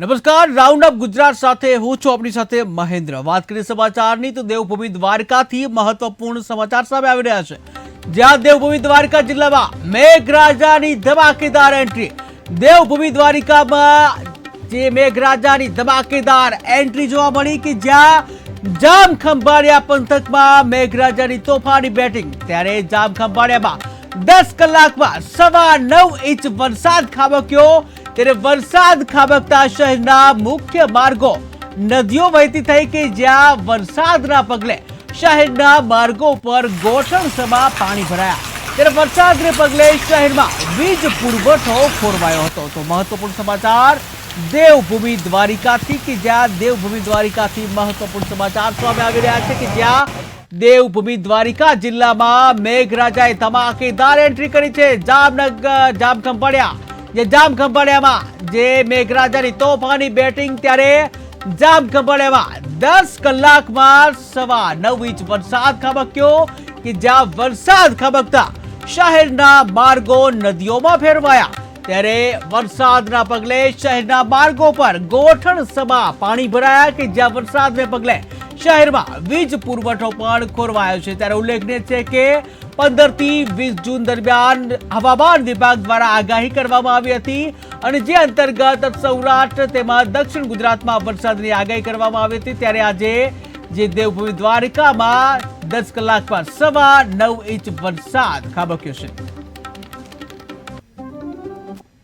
નમસ્કાર round up Gujarat સાથે હું છું આપણી સાથે મહેન્દ્ર. વાત કરીએ સમાચારની તો દેવભૂમિ દ્વારકાથી મહત્વપૂર્ણ સમાચાર સામે આવી રહ્યા છે. જ્યાં દેવભૂમિ દ્વારકા જિલ્લામાં મેઘરાજાની ધમાકેદાર એન્ટ્રી દેવભૂમિ દ્વારિકામાં જે મેઘરાજાની ધમાકેદાર એન્ટ્રી જોવા મળી કે જ્યાં જામ ખંભાળિયા પંથકમાં મેઘરાજાની તોફાની બેટિંગ ત્યારે જામ ખંભાળિયામાં દસ કલાકમાં સવા નવ ઇંચ વરસાદ ખાબક્યો. ત્યારે વરસાદ ખાબકતા શહેરના મુખ્ય માર્ગો નદીઓ વહેતી થઈ કે જ્યાં વરસાદના પગલે શહેરના માર્ગો પર ગોઠણ સમા પાણી ભરાયા. ત્યારે વરસાદને પગલે શહેરમાં વીજ પુરવઠો ખોરવાયો હતો. તો મહત્વપૂર્ણ સમાચાર, દેવભૂમિ દ્વારિકાથી કે જ્યાં દેવભૂમિ દ્વારિકાથી મહત્વપૂર્ણ સમાચાર સામે આવી રહ્યા છે કે જ્યાં દેવભૂમિ દ્વારિકા જિલ્લામાં મેઘરાજાએ ધમાકેદાર એન્ટ્રી કરી છે. જામનગર જામખંભાળિયા જે જામખંભાળિયામાં જે મેઘરાજાની તોફાની બેટિંગ ત્યારે જામ ખંભાળિયામાં. દસ કલાકમાં સવા નવ ઇંચ વરસાદ ખાબક્યો કે જ્યાં વરસાદ ખાબકતા શહેરના માર્ગો નદીઓમાં ફેરવાયા. ત્યારે વરસાદના પગલે શહેરના માર્ગો પર ગોઠણ સમા પાણી ભરાયા કે જ્યાં વરસાદને પગલે શહેરમાં વીજ પુરવઠો પણ ખોરવાયો છે. ત્યારે ઉલ્લેખનીય છે કે પંદરથી વીસ જૂન દરમિયાન હવામાન વિભાગ દ્વારા આગાહી કરવામાં આવી હતી અને જે અંતર્ગત સૌરાષ્ટ્ર તેમજ દક્ષિણ ગુજરાતમાં વરસાદની આગાહી કરવામાં આવી હતી. ત્યારે આજે જે દેવભૂમિ દ્વારિકામાં દસ કલાકમાં સવા નવ ઇંચ વરસાદ ખાબક્યો છે.